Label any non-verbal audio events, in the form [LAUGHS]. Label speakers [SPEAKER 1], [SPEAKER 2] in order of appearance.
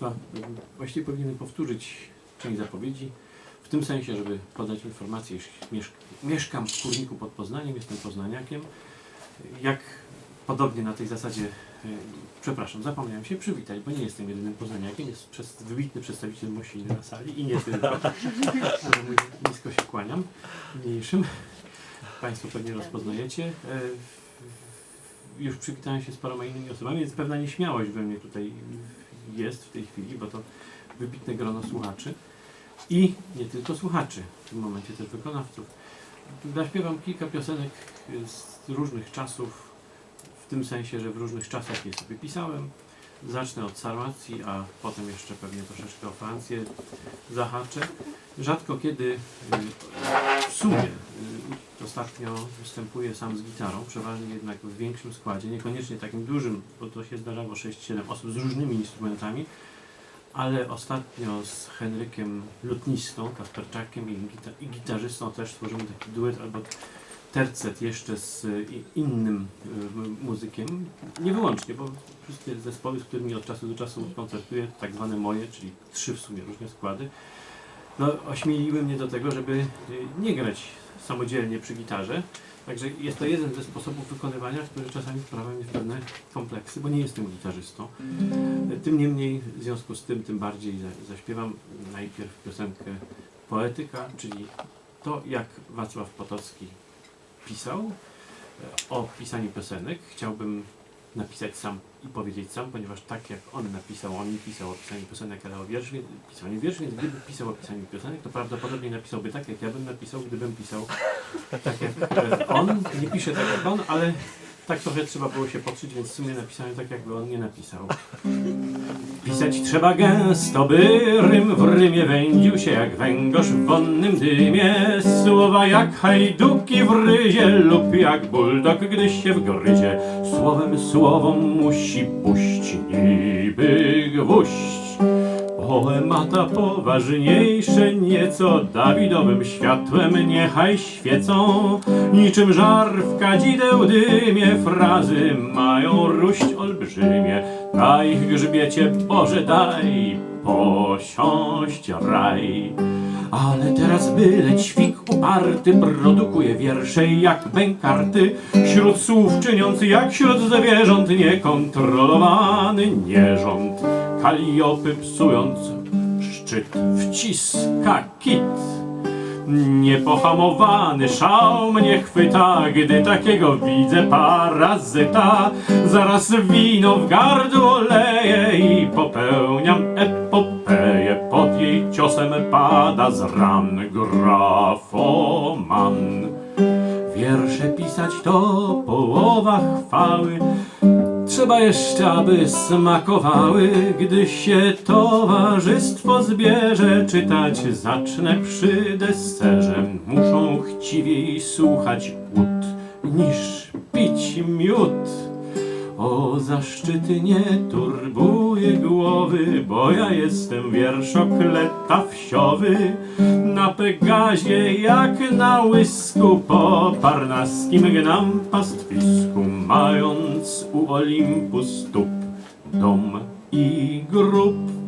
[SPEAKER 1] Państwa, właściwie powinienem powtórzyć część zapowiedzi, w tym sensie, żeby podać informację, iż mieszk mieszkam w Kurniku pod Poznaniem, jestem poznaniakiem. Jak podobnie na tej zasadzie, e, przepraszam, zapomniałem się przywitać, bo nie jestem jedynym poznaniakiem, jest przez, wybitny przedstawiciel Mosiny na sali i nie tylko. [LAUGHS] Ale nisko się kłaniam, mniejszym. Państwo pewnie rozpoznajecie. E, Już przywitałem się z paroma innymi osobami, więc pewna nieśmiałość we mnie tutaj jest w tej chwili, bo to wybitne grono słuchaczy i nie tylko słuchaczy, w tym momencie też wykonawców. Zaśpiewam kilka piosenek z różnych czasów, w tym sensie, że w różnych czasach je sobie pisałem. Zacznę od Sarmacji, a potem jeszcze pewnie troszeczkę o Francję zahaczę. Rzadko kiedy y, w sumie y, ostatnio występuję sam z gitarą, przeważnie jednak w większym składzie, niekoniecznie takim dużym, bo to się zdarzało 6-7 osób z różnymi instrumentami, ale ostatnio z Henrykiem Lutnistą, Kasperczakiem i, gita i gitarzystą też stworzymy taki duet albo tercet jeszcze z y, innym y, muzykiem. Nie wyłącznie, bo wszystkie zespoły, z którymi od czasu do czasu koncertuję, tak zwane moje, czyli trzy w sumie różne składy, no, ośmieliły mnie do tego, żeby y, nie grać samodzielnie przy gitarze. Także jest to jeden ze sposobów wykonywania, który czasami sprawia mi pewne kompleksy, bo nie jestem gitarzystą. Tym niemniej, w związku z tym, tym bardziej za- zaśpiewam najpierw piosenkę Poetyka, czyli to, jak Wacław Potocki pisał e, o pisaniu piosenek. Chciałbym napisać sam i powiedzieć sam, ponieważ tak jak on napisał, on nie pisał o pisaniu piosenek, ale o wiersz, pisaniu wierszy, więc gdyby pisał o pisaniu piosenek, to prawdopodobnie napisałby tak, jak ja bym napisał, gdybym pisał tak jak e, on. Nie pisze tak jak on, ale tak trochę trzeba było się podszyć, więc w sumie napisałem tak, jakby on nie napisał. Pisać trzeba gęsto, by rym w rymie wędził się jak węgorz w wonnym dymie. Słowa jak hajduki w ryzie lub jak buldog, gdy się wgryzie. Słowem słowom musi puść niby gwóźdź. Poemata poważniejsze nieco. Dawidowym światłem niechaj świecą. Niczym żar w kadzideł dymie. Frazy mają ruść olbrzymie. Na ich grzbiecie Boże daj posiąść raj ale teraz byle ćwik uparty produkuje wiersze jak bękarty. Wśród słów czyniący jak wśród zwierząt niekontrolowany nierząd Kaliopy psując szczyt wciska kit. Niepohamowany szał mnie chwyta, gdy takiego widzę parazyta. Zaraz wino w gardło leję i popełniam pada z ran grafoman. Wiersze pisać to połowa chwały. Trzeba jeszcze, aby smakowały, gdy się towarzystwo zbierze. Czytać zacznę przy deserze. Muszą chciwiej słuchać ud niż pić miód. O zaszczyty nie turbuje głowy, bo ja jestem wierszokleta wsiowy. Na Pegazie jak na łysku po parnaskim gnam pastwisku, mając u Olimpu stóp dom i grób.